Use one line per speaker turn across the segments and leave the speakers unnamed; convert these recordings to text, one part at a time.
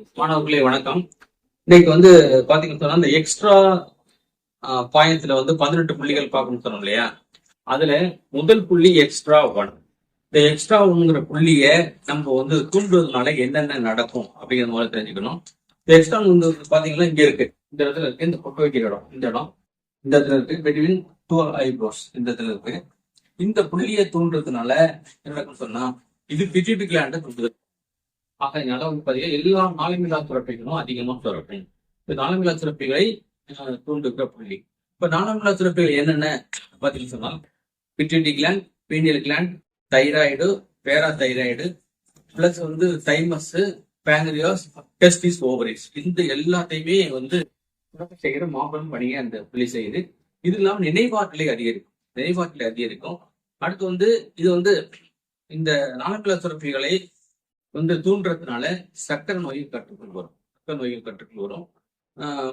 மாணவர்களே வணக்கம். இன்னைக்கு வந்து பாத்தீங்கன்னு சொன்னா இந்த எக்ஸ்ட்ரா பாயிண்ட்ஸ்ல வந்து பதினெட்டு புள்ளிகள் பார்க்கணும்னு சொன்னோம் இல்லையா? அதுல முதல் புள்ளி எக்ஸ்ட்ரா ஒன் இந்த எக்ஸ்ட்ரா ஒன்ங்கிற புள்ளிய நம்ம வந்து தூண்டுவதனால என்னென்ன நடக்கும் அப்படிங்கிற மாதிரி தெரிஞ்சுக்கணும். இந்த எக்ஸ்ட்ரா ஒன் வந்து பாத்தீங்கன்னா இங்க இருக்கு. இந்த இடத்துல இருக்கு. இந்த பொட்டு வைக்கிற இடம். இந்த இடம். இந்த இடத்துல இருக்கு. பிட்வீன் டூ ஐப்ரோஸ் இந்த இடத்துல இருக்கு. இந்த புள்ளியை தூண்டுறதுனால என்ன நடக்கும் சொன்னா இது பிஜிபி கிளாண்ட தூண்டுது. ஆகையினால வந்து பாத்தீங்கன்னா எல்லா நாளமில்லா சுரப்பிகளும் அதிகமா சுரப்பேன் இந்த நாளமில்லா சுரப்பிகளை தூண்டுகிற புள்ளி. இப்ப நாளமில்லா சுரப்பிகள் என்னென்ன? பாத்தீங்கன்னு சொன்னால் pituitary gland pineal gland thyroid parathyroid plus வந்து தைமஸ் பேங்கரியாஸ் டெஸ்டிஸ் ஓவரிஸ் இந்த எல்லாத்தையுமே வந்து சுரக்க செய்கிற மாபெரும் பணியை அந்த புள்ளி செய்யுது. இது இல்லாமல் நினைவாற்றலை அதிகரிக்கும். நினைவாற்றலை அதிகரிக்கும். அடுத்து வந்து இது வந்து இந்த நாளமில்லா சுரப்பிகளை வந்து தூண்டுறதுனால சக்கரை நோயும் கட்டுக்குள் வரும். சக்கரை நோயும் கட்டுக்குள் வரும்.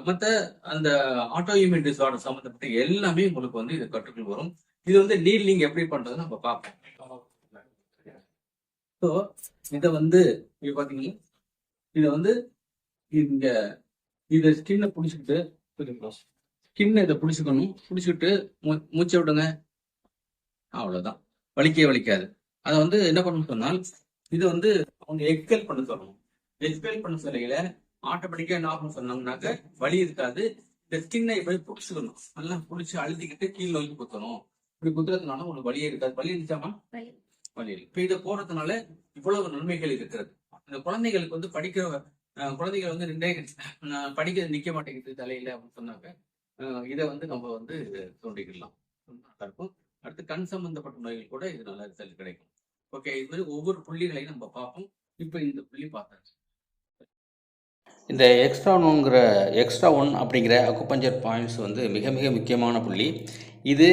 மற்ற அந்த ஆட்டோ இம்யூன் டிசார்டர் சம்மந்தப்பட்ட எல்லாமே உங்களுக்கு வந்து இது கட்டுக்குள் வரும். இது வந்து நீர்லிங் எப்படி பண்றதுன்னு நம்ம பார்ப்போம். ஸோ இதை வந்து இங்க பாத்தீங்கன்னா இதை வந்து இங்க இதை ஸ்கின்னை பிடிச்சிக்கிட்டு ஸ்கின்னை இதை பிடிச்சிக்கணும். பிடிச்சிக்கிட்டு மூ- மூச்சை விடுங்க. அவ்வளோதான் வலிக்கவே வலிக்காது. அதை வந்து என்ன பண்ணணும்னு சொன்னால் இது வந்து அவங்க எக்ஸ்பெல் பண்ண சொல்லணும். எக்ஸ்பெல் பண்ண சொல்லையில ஆட்டோமேட்டிக்கா என்ன ஆகும் சொன்னோம்னாக்க வலி இருக்காது. இந்த ஸ்கின்னை இப்படி பிடிச்சிக்கணும். நல்லா பிடிச்சி அழுத்திக்கிட்டு கீழ் நோக்கி குத்தணும். இப்படி குத்துறதுனால உங்களுக்கு வலியே இருக்காது. வலி இருந்துச்சாமா இருக்கு இப்ப இதை போறதுனால இவ்வளவு நன்மைகள் இருக்கிறது. இந்த குழந்தைகளுக்கு வந்து படிக்கிற குழந்தைகள் வந்து ரெண்டே படிக்க நிக்க மாட்டேங்குது தலையில அப்படின்னு சொன்னாக்க இதை வந்து நம்ம வந்து தோண்டிக்கலாம் நல்லா இருக்கும் அடுத்து கண் சம்பந்தப்பட்ட நோய்கள் கூட இது நல்ல ரிசல்ட் கிடைக்கும். ஓகே இது மாதிரி ஒவ்வொரு புள்ளிகளையும் நம்ம பார்ப்போம். இப்போ இந்த புள்ளி பார்த்தாச்சு.
இந்த எக்ஸ்ட்ரா ஒன்னுங்கிற எக்ஸ்ட்ரா ஒன் அப்படிங்கிற அக்குபஞ்சர் பாயிண்ட்ஸ் வந்து மிக மிக முக்கியமான புள்ளி. இது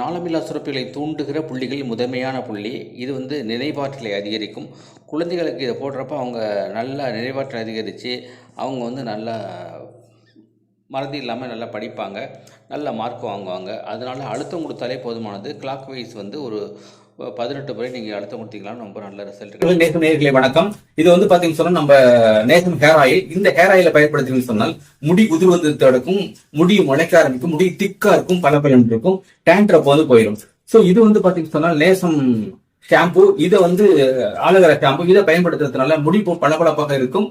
நாளமில்லா சுரப்பிகளை தூண்டுகிற புள்ளிகள் முதன்மையான புள்ளி. இது வந்து நினைவாற்றலை அதிகரிக்கும். குழந்தைகளுக்கு இதை போடுறப்ப அவங்க நல்லா நினைவாற்றலை அதிகரித்து அவங்க வந்து நல்லா மறதி இல்லாமல் நல்லா படிப்பாங்க நல்ல மார்க் வாங்குவாங்க. அதனால் அழுத்தம் கொடுத்தாலே போதுமானது. கிளாக் வைஸ் வந்து ஒரு பதினெட்டு முறை நீங்கள் அழுத்தம் கொடுத்தீங்கன்னா ரொம்ப நல்ல ரிசல்ட் கிடைக்கும்
நேசம் நேர்களே வணக்கம். இது வந்து பாத்தீங்கன்னு சொன்னா நம்ம நேசம் ஹேர் ஆயில் இந்த ஹேர் ஆயில பயன்படுத்தினு சொன்னால் முடி உதிர்வது தடுக்கும் முடி முளைக்க ஆரம்பிக்கும் முடி திக்கா இருக்கும் பல பலன் இருக்கும் டேண்ட்ரப் வந்து போயிடும். சோ இது வந்து பாத்தீங்கன்னு சொன்னா நேசம் ஷாம்பு இதை வந்து ஆலோவேரா ஷாம்பு இதை பயன்படுத்துறதுனால முடி பளபளப்பாக இருக்கும்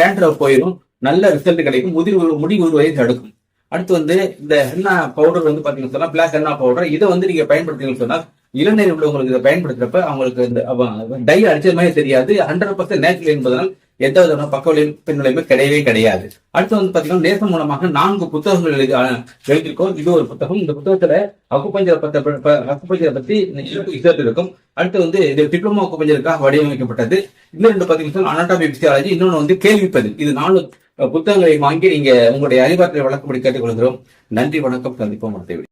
டேண்ட்ரப் போயிடும். நல்ல ரிசல்ட் கிடைக்கும். முதிர் முடி உருவதை தடுக்கும். அடுத்து வந்து இந்த ஹென்னா பவுடர் வந்து பாத்தீங்கன்னு சொன்னா பிளாக் ஹென்னா பவுடர் இதை வந்து நீங்க பயன்படுத்தீங்கன்னு சொன்னா இளநீர் உள்ளவங்களுக்கு இதை பயன்படுத்துறப்ப அவங்களுக்கு இந்த டை அடிச்சது மாதிரி தெரியாது. ஹண்ட்ரட் பர்சன்ட் நேச்சுரல் என்பதனால் எந்த விதமான பக்க விளையும் பின் கிடையவே கிடையாது. அடுத்து வந்து பாத்தீங்கன்னா நேசம் மூலமாக நான்கு புத்தகங்கள் எழுதி எழுதியிருக்கோம். இது ஒரு புத்தகம். இந்த புத்தகத்துல அக்குப்பஞ்சர் பத்த அக்குப்பஞ்சரை பத்தி இசத்து இருக்கும். அடுத்து வந்து இது டிப்ளமோ அக்குப்பஞ்சருக்காக வடிவமைக்கப்பட்டது. இன்னும் ரெண்டு பாத்தீங்கன்னா அனாட்டமி பிசியாலஜி இன்னொன்று வந்து கேள்விப்பது இது நாலு புத்தகங்களை வாங்கி நீங்க உங்களுடைய அறிவாற்றலை வளர்க்கும்படி கேட்டுக்கொள்கிறோம். நன்றி வணக்கம். சந்திப்போம் மறுத்தேவி